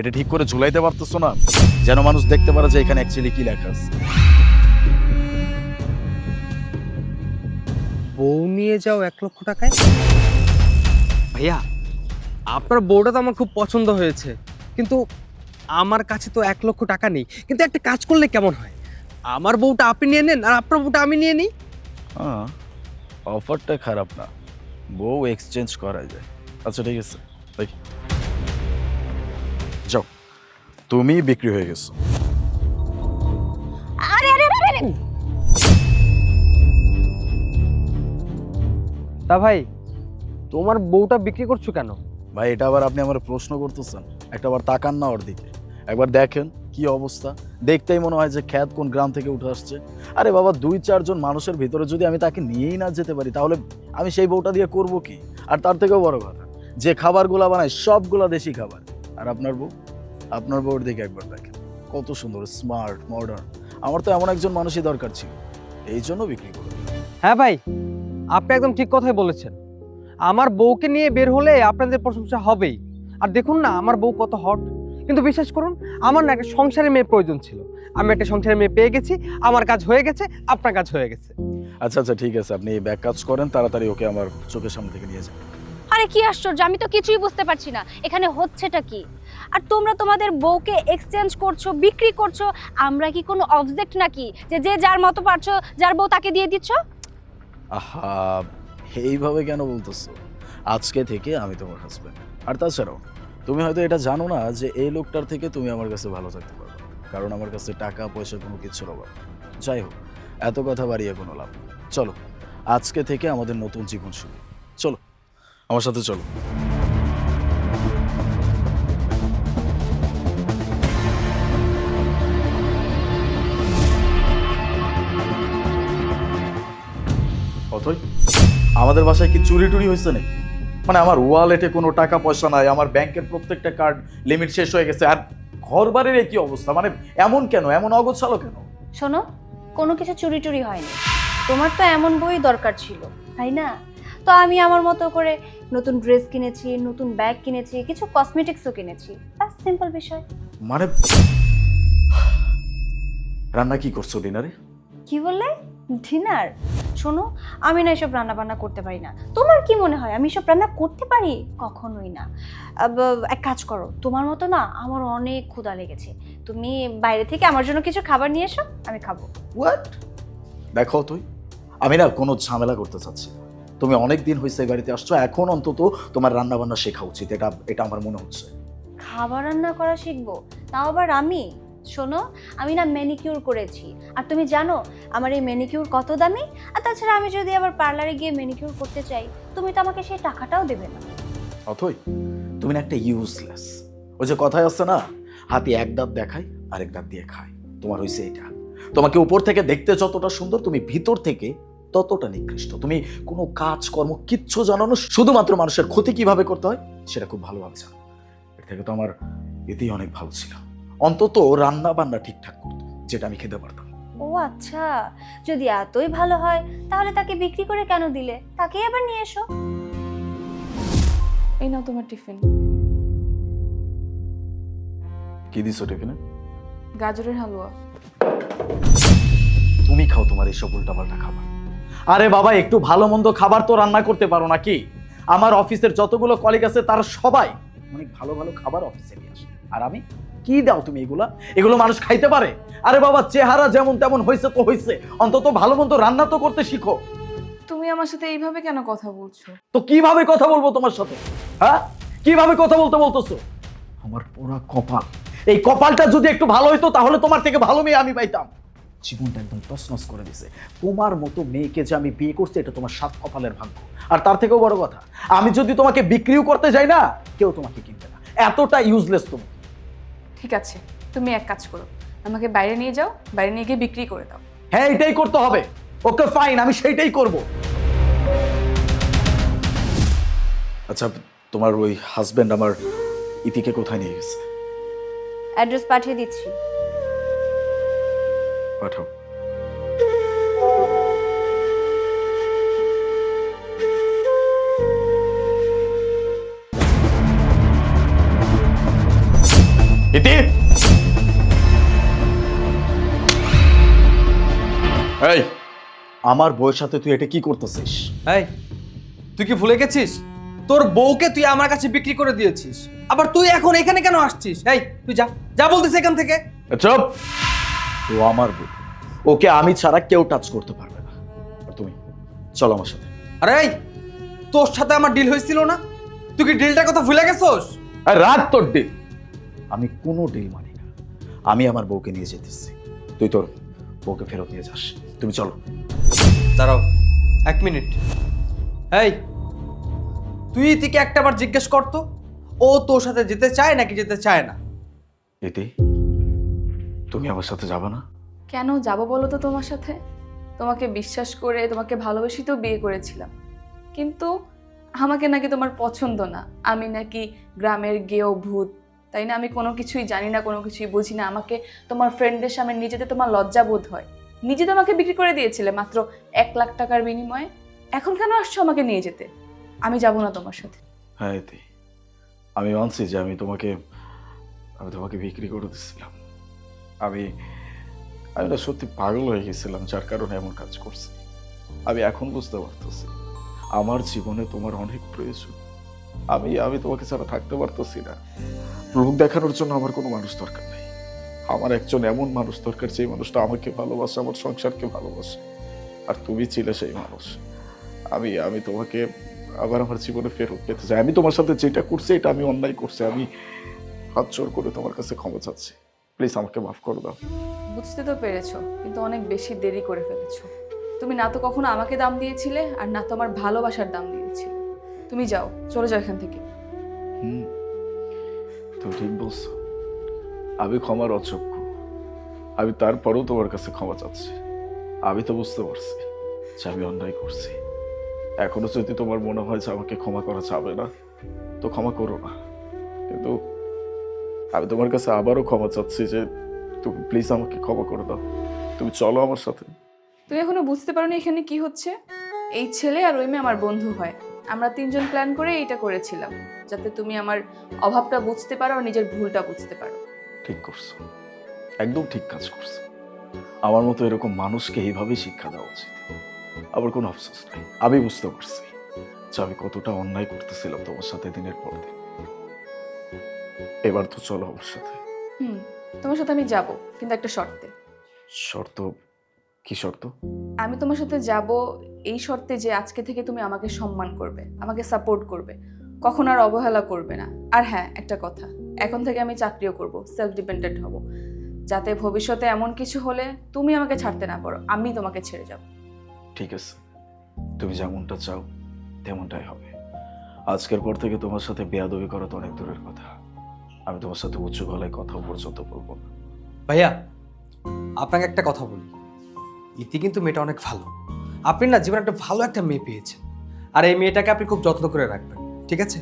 এটা ঠিক করে ঝুলাইতে পারতেছো না? যেন মানুষ দেখতে পারে যে এখানে অ্যাকচুয়ালি কি লেখা আছে। বউ নিয়ে যাও এক লক্ষ টাকায়? ভাইয়া আপনার বউটা তো আমার খুব পছন্দ হয়েছে কিন্তু আমার কাছে তো এক লক্ষ টাকা নেই। কিন্তু একটা কাজ করলে কেমন হয়? আমার বউটা আপনি নিয়ে নেন আর আপনার বউটা আমি নিয়ে নিই? হ্যাঁ অফারটা খারাপ না। বউ এক্সচেঞ্জ করা যায় আচ্ছা ঠিক আছে যাও। তুমি বিক্রি হয়ে গেছো। আরে আরে আরে আরে! তা ভাই তোমার বউটা বিক্রি করছ কেন? ভাই এটা আবার আপনি আমার প্রশ্ন করতেছেন। একটা বার তাকান না ওর দিকে একবার দেখেন কি অবস্থা। দেখতেই মনে হয় যে খ্যাত কোন গ্রাম থেকে উঠে আসছে। আরে বাবা দুই চারজন মানুষের ভিতরে যদি আমি তাকে নিয়েই না যেতে পারি তাহলে আমি সেই বউটা দিয়ে করব কি? আর তার থেকেও বড় কথা যে খাবারগুলা বানায় সবগুলা দেশি খাবার। আর আপনার বউ? আপনার বউর দিকে একবার দেখেন। কত সুন্দর স্মার্ট মডার্ন আমার তো এমন একজন মানুষই দরকার ছিল। এই জন্য বিক্রি করব হ্যাঁ ভাই আপনি একদম ঠিক কথাই বলেছেন। আমার বউকে নিয়ে বের হলে আপনাদের প্রশংসা হবেই। আর দেখুন না আমার বউ কত হট কিন্তু বিশ্বাস করুন আমার না একটা সংসারের মেয়ে প্রয়োজন ছিল। আমি একটা সংসারের মেয়ে পেয়ে গেছি আমার কাজ হয়ে গেছে আপনার কাজ হয়ে গেছে। আচ্ছা আচ্ছা ঠিক আছে। আপনি ব্যাক কাজ করেন তাড়াতাড়ি ওকে আমার চোখের সামনে থেকে নিয়ে যান। আরে কি আশ্চর্য, আমি তো কিছুই বুঝতে পারছি না। এখানে হচ্ছেটা কি? আর তোমরা তোমাদের বউকে এক্সচেঞ্জ করছ, বিক্রি করছ, আমরা কি কোনো অবজেক্ট নাকি? যে যে যার মতো পারছ, যার বউ তাকে দিয়ে দিচ্ছ? আহা, এইভাবে কেন বলতেছো? আজকে থেকে আমি তোমার হাজব্যান্ড আর তাছাড়াও, তুমি হয়তো এটা জানো না যে এই লোকটার থেকে তুমি আমার কাছে ভালো থাকতে পারবে। কারণ আমার কাছে টাকা, পয়সা কোনো কিছুর অভাব যাই হোক, এত কথা বাড়িয়ে কোনো লাভ। চলো, আজকে থেকে আমাদের নতুন জীবন শুরু। চলো। আমার সাথে চলো। আমাদের বাসায় কি চুরি টুরি হয়েছে নাকি? মানে আমার ওয়ালেটে কোনো টাকা, পয়সা নাই, আমার ব্যাংকের প্রত্যেকটা কার্ড লিমিট শেষ হয়ে গেছে, আর ঘর বাড়ির কি অবস্থা? মানে এমন কেন? এমন অগোছালো কেন? শোনো, কোনো কিছু চুরি টুরি হয়নি। তোমার তো এমন বই দরকার ছিল, তাই না? তো আমি আমার মতো করে নতুন ড্রেস কিনেছি নতুন ব্যাগ কিনেছি কিছু কসমেটিক্সও কিনেছি। ব্যাস সিম্পল বিষয়। মানে রান্না কি করছ ডিনারে কি বললে? ডিনার শোনো আমি না এসব রান্না বান্না করতে পারি না। তোমার কি মনে হয় আমি এসব রান্না করতে পারি? কখনোই না। এক কাজ করো তোমার মতো না আমার অনেক ক্ষুধা লেগেছে। তুমি বাইরে থেকে আমার জন্য কিছু খাবার নিয়ে এসো আমি খাব। হোয়াট দেখো তুই। আমি না কোনো ঝামেলা করতে চাচ্ছি না। তুমি অনেক দিন হয়েছে এই বাড়িতে আসছো এখন অন্তত তোমার রান্না বান্না শেখা উচিত এটা এটা আমার মনে হচ্ছে। খাবার রান্না করা শিখব তাও আবার আমি? শোনো আমি না ম্যানিকিউর করেছি আর তুমি জানো আমার এই ম্যানিকিউর কত দামি? আর তাছাড়া আমি যদি আবার পার্লারে গিয়ে ম্যানিকিউর করতে চাই তুমি তো আমাকে সেই টাকাটাও দেবে না। অথই তুমি না একটা ইউজলেস ওই যে কথায় আছে না হাতি এক দাঁত দেখায় আরেক দাঁত দিয়ে খায়। তোমার হয়েছে এটা। তোমাকে উপর থেকে দেখতে যতটা সুন্দর তুমি ভিতর থেকে ততটা নিকৃষ্ট। তুমি কোনো কাজ কর্ম কিচ্ছু জানো না শুধুমাত্র মানুষের ক্ষতি কীভাবে করতে হয় সেটা খুব ভালোভাবে জানো। এর থেকে তো আমার এতেই অনেক ভালো ছিল। অন্তত রান্না বান্না ঠিকঠাক করতো যেটা আমি খেতে পারতাম। ও আচ্ছা যদি এতই ভালো হয় তাহলে তাকে বিক্রি করে কেন দিলে? তাকে আবার নিয়ে এসো। এই নাও তোমার টিফিন। কি দিছো টিফিনে? গাজরের হালুয়া। তুমি খাও তোমার এইসব উল্টাপাল্টা খাবার। আরে বাবা একটু ভালো মন্দ খাবার তো রান্না করতে পারো নাকি? আমার অফিসের যতগুলো কলিগ আছে তার সবাই অনেক ভালো ভালো খাবার অফিসে নিয়ে আসে। আর আমি? কি দাও তুমি এগুলা? এগুলো মানুষ খাইতে পারে? আরে বাবা চেহারা যেমন তেমন হয়েছে তো হয়েছে অন্তত ভালো মন্দ রান্না তো করতে শিখো। তুমি আমার সাথে এইভাবে কেন কথা বলছো? তো কীভাবে কথা বলব তোমার সাথে? হ্যাঁ? কীভাবে কথা বলতে বলতেছো? আমার পুরা কপাল। এই কপালটা যদি একটু ভালো হইতো তাহলে তোমার থেকে ভালো মেয়ে আমি পাইতাম। জীবনটা একদম তছনছ করে দিছে। তোমার মতো মেয়েকে যে আমি বিয়ে করছি এটা তোমার সাত কপালের ভাগ্য। আর তার থেকেও বড় কথা আমি যদি তোমাকে বিক্রিও করতে যাই না কেউ তোমাকে কিনবে না। এতটা ইউজলেস তুমি। ঠিক আছে তুমি এক কাজ করো আমাকে বাইরে নিয়ে যাও বাইরে নিয়ে গিয়ে বিক্রি করে দাও। হ্যাঁ এটাই করতে হবে। ওকে ফাইন আমি সেইটাই করব। আচ্ছা তোমার ওই হাজবেন্ড আমার ইতিকে কোথায় নিয়ে গেছে? অ্যাড্রেস পাঠিয়ে দিচ্ছি। পাঠাও। ইতি এই আমার বউয়ের সাথে তুই এটা কি করতেছিস? এই তুই কি ভুলে গেছিস? তোর বউকে তুই আমার কাছে বিক্রি করে দিয়েছিস। আবার তুই এখন এখানে কেন আসছিস? এই তুই যা যা বলতেছিস এখান থেকে। চুপ! ও আমার বউ ওকে আমি ছাড়া কেউ টাচ করতে পারবে না। আর তুমি চলো আমার সাথে। আরে এই তোর সাথে আমার ডিল হয়েছিল না? তুই কি ডিলটার কথা ভুলে গেছোস? আর রাত তোর ডিল আমি কোনো ডিল মানি না। আমি আমার বউকে নিয়ে যেতেছি। তুই তোর বউকে ফেরত নিয়ে যাস। তুমি চলো। দাঁড়াও এক মিনিট। এই তুই ইতিকে একটাবার জিজ্ঞেস করতো ও তোর সাথে যেতে চায় নাকি যেতে চায় না? ইতি তুমি আমার সাথে যাবে না? কেন যাব বলো তো তোমার সাথে? তোমাকে বিশ্বাস করে তোমাকে ভালোবেসে তো বিয়ে করেছিলাম। কিন্তু আমাকে নাকি তোমার পছন্দ না। আমি নাকি গ্রামের গেও ভূত তাই না? আমি কোনো কিছুই জানি না কোনো কিছুই বুঝি না। আমাকে তোমার ফ্রেন্ডদের সামনে নিজেতে তোমার লজ্জা বোধ হয়। নিজে তো আমাকে বিক্রি করে দিয়েছিলে মাত্র এক লাখ টাকার বিনিময়ে। এখন কেন আসছো আমাকে নিয়ে যেতে? আমি যাব না তোমার সাথে। হ্যাঁ আমি মানছি যে আমি তোমাকে আমি তোমাকে বিক্রি করে দিচ্ছিলাম আমি আমি না সত্যি পাগল হয়ে গেছিলাম, যার কারণে এমন কাজ করছি। আমি এখন বুঝতে পারতেছি, আমার জীবনে তোমার অনেক প্রয়োজন। আমি আমি তোমাকে ছাড়া থাকতে পারতেছি না। লোক দেখানোর জন্য আমার কোনো মানুষ দরকার নেই। আমার একজন এমন মানুষ দরকার যে মানুষটা আমাকে ভালোবাসে, আমার সংসারকে ভালোবাসে। আর তুমি ছিলে সেই মানুষ। আমি আমি তোমাকে আবার আমার জীবনে ফেরত পেতে চাই। আমি তোমার সাথে যেটা করছি, এটা আমি অন্যায় করছি। আমি হাত জোর করে তোমার কাছে ক্ষমা চাচ্ছি। প্লিজ আমাকে মাফ করে দাও। বুঝতে তো পেরেছ কিন্তু অনেক বেশি দেরি করে ফেলেছো। তুমি না তো কখনো আমাকে দাম দিয়েছিলে আর না তো আমার ভালোবাসার দাম দিয়েছিলে। তুমি যাও চলে যাও এখান থেকে। হুম তো ঠিক বলছো। আমি ক্ষমার অযোগ্য আমি তারপরেও তোমার কাছে ক্ষমা চাচ্ছি। আমি তো বুঝতে পারছি যে আমি অন্যায় করছি। এখনও যদি তোমার মনে হয় যে আমাকে ক্ষমা করা যাবে না তো ক্ষমা করো না। কিন্তু আমি তোমার কাছে আবারও ক্ষমা চাচ্ছি যে তুমি প্লিজ আমাকে ক্ষমা করে দাও। তুমি চলো আমার সাথে। তুমি এখনও বুঝতে পারোনি এখানে কি হচ্ছে? এই ছেলে আর ওই মেয়ে আমার বন্ধু হয়। আমরা তিনজন প্ল্যান করে এইটা করেছিলাম যাতে তুমি আমার অভাবটা বুঝতে পারো আর নিজের ভুলটা বুঝতে পারো। ঠিক করছ। একদম ঠিক কাজ করছ। আমার মতো এরকম মানুষকে এইভাবেই শিক্ষা দেওয়া উচিত। আবার কোনো আফসোস নাই। আমি বুঝতে পারছি যে আমি কতটা অন্যায় করতেছিলাম তোমার সাথে দিনের পর দিন। এবার তো চলো আমার সাথে। হুম তোমার সাথে আমি যাব কিন্তু একটা শর্তে। শর্ত? কি শর্ত? আমি তোমার সাথে যাব এই শর্তে যে আজকে থেকে তুমি আমাকে সম্মান করবে আমাকে সাপোর্ট করবে কখন আর অবহেলা করবে না। আর হ্যাঁ একটা কথা এখন থেকে আমি চাকরিও করব সেলফ ডিপেন্ডেন্ট হব। যাতে ভবিষ্যতে এমন কিছু হলে তুমি আমাকে ছাড়তে না পারো আমি তোমাকে ছেড়ে যাব। ঠিক আছে তুমি যেমনটা চাও তেমনটাই হবে। আজকের পর থেকে তোমার সাথে বেয়াদবি করা তো অনেক দূরের কথা। আমি তোমার সাথে উচ্চ গলায় কথা পর্যন্ত বলব না। ভাইয়া, আপনাকে একটা কথা বলি। ইতি কিন্তু মেয়েটা অনেক ভালো। আপনি না জীবনে একটা ভালো একটা মেয়ে পেয়েছেন। আর এই মেয়েটাকে আপনি খুব যত্ন করে রাখবেন, ঠিক আছে?